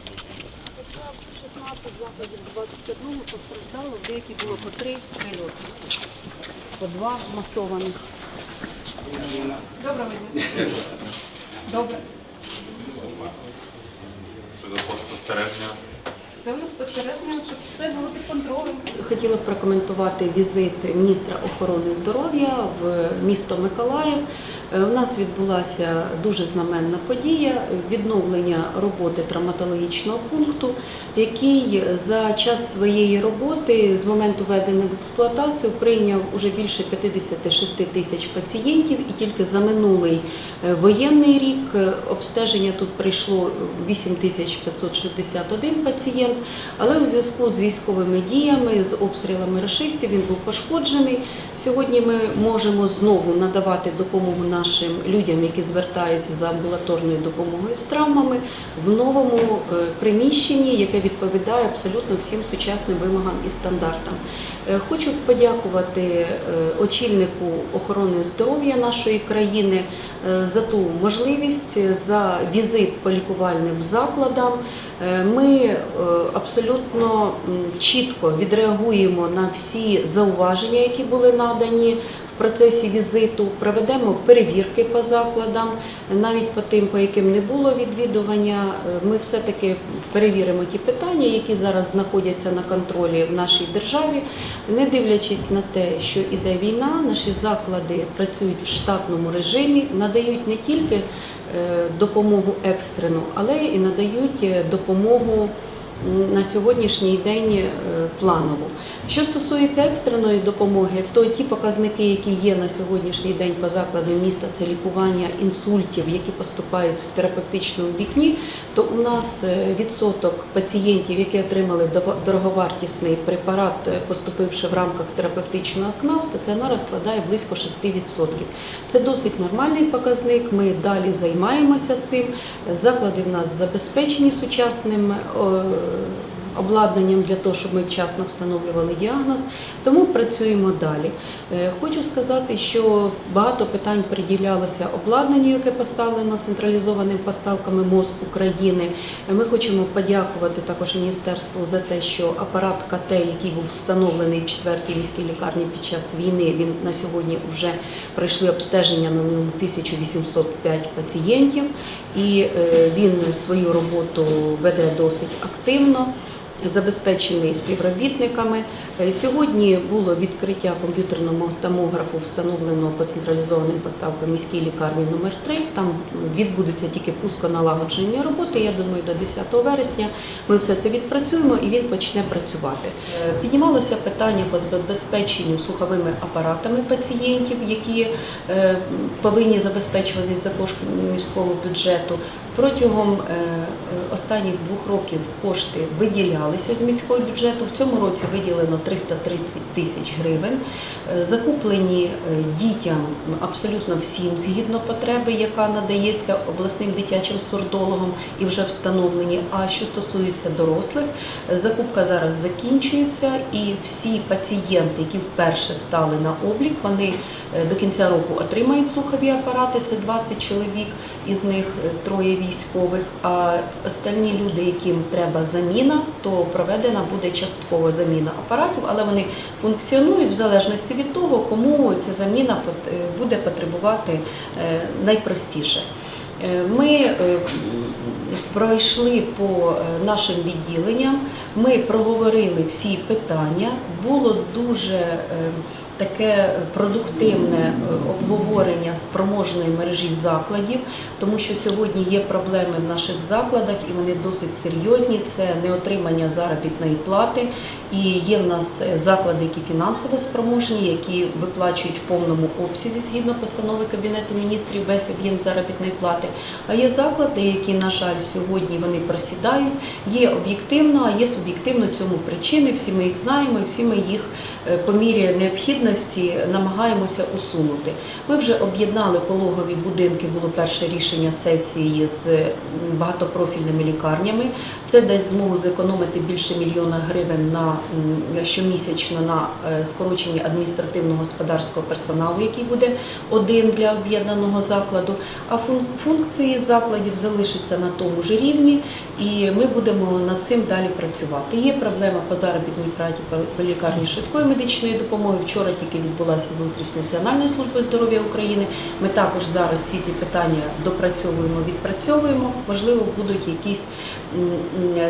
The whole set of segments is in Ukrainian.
прибутку? 16 закладів з 21 постраждало, деякі було по 3 прильоти, по 2 масованих. Доброго дня. Добре. Це супер. Що за спостереження? Це у спостереження, щоб все було під контролем. Хотіла б прокоментувати візит міністра охорони здоров'я в місто Миколаїв. Е, У нас відбулася дуже знаменна подія відновлення роботи травматологічного пункту, який за час своєї роботи з моменту введення в експлуатацію прийняв уже більше 56 тисяч пацієнтів, і тільки за минулий е, воєнний рік е, обстеження тут прийшло 8561 пацієнт, але у зв'язку з військовими діями, з обстрілами рашистів він був пошкоджений. Сьогодні ми можемо знову надавати допомогу нашим людям, які звертаються за амбулаторною допомогою з травмами в новому е, приміщенні, яке відповідає абсолютно всім сучасним вимогам і стандартам. Е, Хочу подякувати е, очільнику охорони здоров'я нашої країни е, за ту можливість, за візит по лікувальним закладам. Ми абсолютно чітко відреагуємо на всі зауваження, які були надані в процесі візиту. Проведемо перевірки по закладам, навіть по тим, по яким не було відвідування. Ми все-таки перевіримо ті питання, які зараз знаходяться на контролі в нашій державі. Не дивлячись на те, що іде війна, наші заклади працюють в штатному режимі, надають не тільки е, допомогу екстрену, але і надають е, допомогу на сьогоднішній день е, планову. Що стосується екстреної допомоги, то ті показники, які є на сьогоднішній день по закладу міста, це лікування інсультів, які поступають в терапевтичному вікні, то у нас е, відсоток пацієнтів, які отримали дороговартісний препарат, е, поступивши в рамках терапевтичного окна, в стаціонарах складає близько 6%. Це досить нормальний показник. Ми далі займаємося цим. Заклади в нас забезпечені сучасним uh, обладнанням для того, щоб ми вчасно встановлювали діагноз. Тому працюємо далі. Е, Хочу сказати, що багато питань приділялося обладнанню, яке поставлено централізованими поставками МОЗ України. Е, Ми хочемо подякувати також міністерству за те, що апарат КТ, який був встановлений в 4-й міській лікарні під час війни, він на сьогодні вже пройшли обстеження на ньому 1805 пацієнтів, і е, він свою роботу веде досить активно забезпечений співробітниками. Е, Сьогодні було відкриття комп'ютерного томографу, встановленого по централізованим поставкам міській лікарні номер 3 Там відбудуться тільки пусконалагодження роботи. Я думаю, до 10 вересня ми все це відпрацюємо і він почне працювати. Е, Піднімалося питання по забезпеченню слуховими апаратами пацієнтів, які е, повинні забезпечуватись за кошти міського бюджету. Протягом останніх двох років кошти виділялися з міського бюджету. В цьому році виділено 330 тисяч гривень. Е, Закуплені е, дітям абсолютно всім згідно потреби, яка надається обласним дитячим сурдологам і вже встановлені. А що стосується дорослих, е, закупка зараз закінчується, і всі пацієнти, які вперше стали на облік, вони до кінця року отримають слухові апарати. Це 20 чоловік, із них троє військових. А остальні люди, яким треба заміна, то проведена буде часткова заміна апаратів, але вони функціонують в залежності від того, кому ця заміна е, буде потребувати е, найпростіше. Е, Ми пройшли по нашим відділенням, ми проговорили всі питання. Було дуже таке продуктивне е, обговорення спроможної мережі закладів, тому що сьогодні є проблеми в наших закладах, і вони досить серйозні. Це неотримання заробітної плати. І є в нас е, заклади, які фінансово спроможні, які виплачують в повному обсязі згідно постанови Кабінету міністрів весь об'єм заробітної плати. А є заклади, які, на жаль, сьогодні вони просідають. Є об'єктивно, а є суб'єктивно цьому причини. Всі ми їх знаємо, і всі ми їх по мірі необхідності намагаємося усунути. Ми вже об'єднали пологові будинки. Було перше рішення сесії з багатопрофільними лікарнями. Це дасть змогу зекономити більше мільйона гривень на щомісячно на е, скороченні адміністративного господарського персоналу, який буде один для об'єднаного закладу. А функції закладів залишаться на тому ж рівні. І ми будемо над цим далі працювати. Є проблема по заробітній праці по- лікарні швидкої медичної допомоги. Вчора тільки відбулася зустріч з Національною службою здоров'я України. Ми також зараз всі ці питання допрацьовуємо, відпрацьовуємо. Можливо, будуть якісь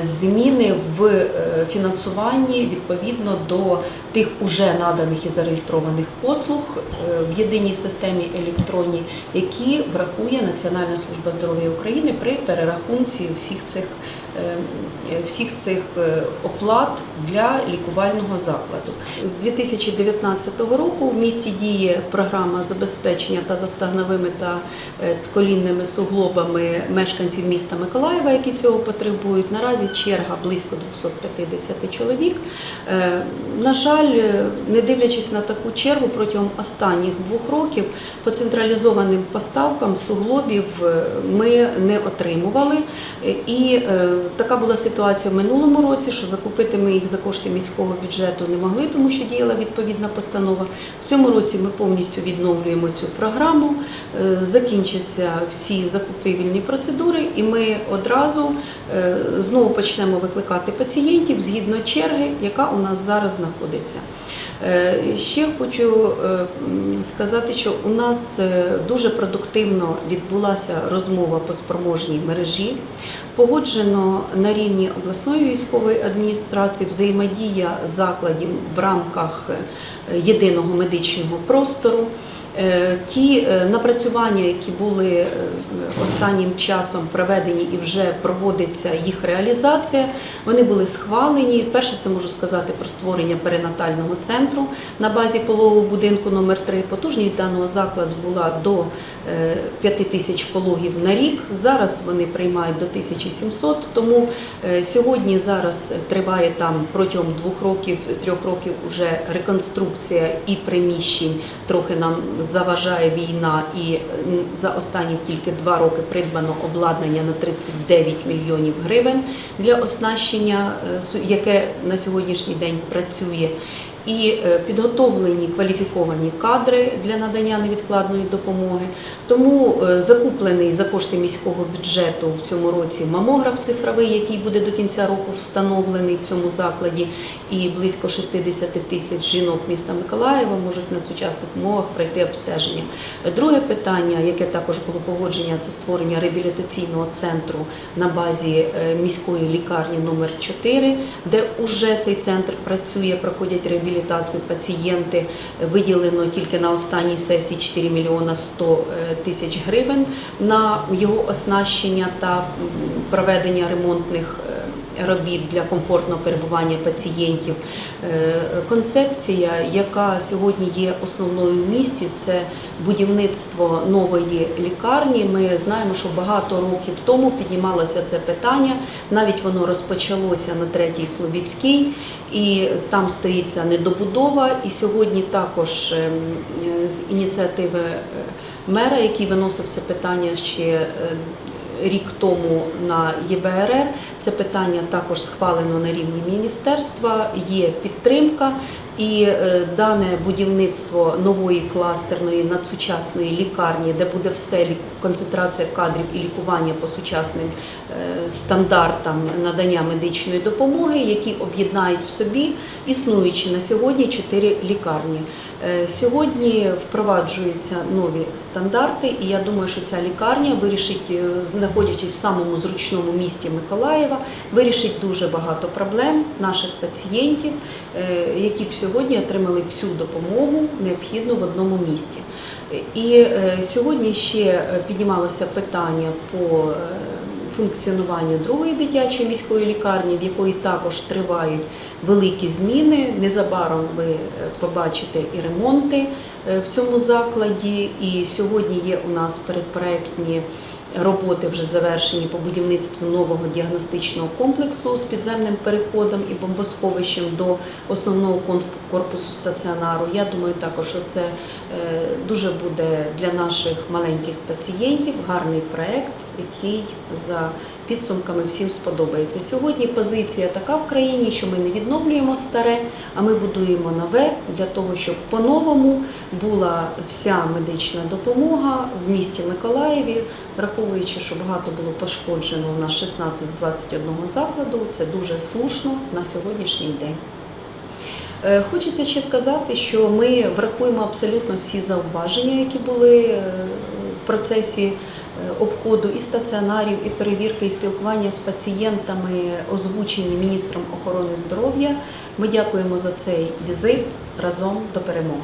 зміни в е, фінансуванні відповідно до тих уже наданих і зареєстрованих послуг е, в єдиній системі електронній, які врахує Національна служба здоров'я України при перерахунці всіх цих всіх цих е, оплат для лікувального закладу. З 2019 року в місті діє програма забезпечення та застагновими та е, колінними суглобами мешканців міста Миколаєва, які цього потребують. Наразі черга близько 250 чоловік. Е, На жаль, е, не дивлячись на таку чергу, протягом останніх двох років по централізованим поставкам суглобів е, ми не отримували. Е, І е, така була ситуація в минулому році, що закупити ми їх за кошти міського бюджету не могли, тому що діяла відповідна постанова. В цьому році ми повністю відновлюємо цю програму. Е, Закінчаться всі закупівельні процедури, і ми одразу е, знову почнемо викликати пацієнтів згідно черги, яка у нас зараз знаходиться. Е, Ще хочу сказати, що у нас дуже продуктивно відбулася розмова по спроможній мережі. Погоджено на рівні обласної військової адміністрації взаємодія закладів в рамках е, єдиного медичного простору. Е, Ті е, напрацювання, які були е, останнім часом проведені і вже проводиться їх реалізація, вони були схвалені. Перше, це можу сказати про створення перинатального центру на базі пологового будинку номер 3 Потужність даного закладу була до 5 тисяч пологів на рік. Зараз вони приймають до 1700, тому сьогодні зараз триває там протягом двох років, трьох років уже реконструкція і приміщень. Трохи нам заважає війна, і за останні тільки два роки придбано обладнання на 39 мільйонів гривень для оснащення, е, яке на сьогоднішній день працює. І е, підготовлені кваліфіковані кадри для надання невідкладної допомоги. Тому е, закуплений за кошти міського бюджету в цьому році мамограф цифровий, який буде до кінця року встановлений в цьому закладі, і близько 60 тисяч жінок міста Миколаєва можуть на сучасних умовах пройти обстеження. Друге питання, яке також було погодження, це створення реабілітаційного центру на базі е, міської лікарні номер 4 де уже цей центр працює, проходять реабілітацію пацієнти. Виділено тільки на останній сесії 4 мільйона 100 тисяч гривень на його оснащення та проведення ремонтних е, робіт для комфортного перебування пацієнтів. Е, Концепція, яка сьогодні є основною в місті, це будівництво нової лікарні. Ми знаємо, що багато років тому піднімалося це питання. Навіть воно розпочалося на третій Слобідській, і там стоїться недобудова. І сьогодні також ем, е, з ініціативи е, мера, який виносив це питання ще. Рік тому на ЄБРР це питання також схвалено на рівні міністерства. Є підтримка, і е, дане будівництво нової кластерної надсучасної лікарні, де буде все концентрація кадрів і лікування по сучасним е, стандартам надання медичної допомоги, які об'єднають в собі існуючі на сьогодні чотири лікарні. Е, Сьогодні впроваджуються нові стандарти, і я думаю, що ця лікарня вирішить, знаходячись в самому зручному місті Миколаєва, вирішить дуже багато проблем наших пацієнтів, які б сьогодні отримали всю допомогу необхідну в одному місті. І е, сьогодні ще е, піднімалося питання по е, функціонуванню другої дитячої міської лікарні, в якої також тривають великі зміни. Незабаром ви побачите і ремонти в цьому закладі. І сьогодні є у нас передпроектні роботи вже завершені по будівництву нового діагностичного комплексу з підземним переходом і бомбосховищем до основного корпусу стаціонару. Я думаю, також що це е, дуже буде для наших маленьких пацієнтів гарний проект, який за підсумками всім сподобається. Сьогодні позиція така в країні, що ми не відновлюємо старе, а ми будуємо нове для того, щоб по-новому була вся медична допомога в місті Миколаєві, враховуючи, що багато було пошкоджено у нас 16 з 21 закладу. Це дуже слушно на сьогоднішній день. Е, Хочеться ще сказати, що ми врахуємо абсолютно всі зауваження, які були е, в процесі обходу і стаціонарів, і перевірки, і спілкування з пацієнтами, озвучені міністром охорони здоров'я. Ми дякуємо за цей візит разом до перемоги.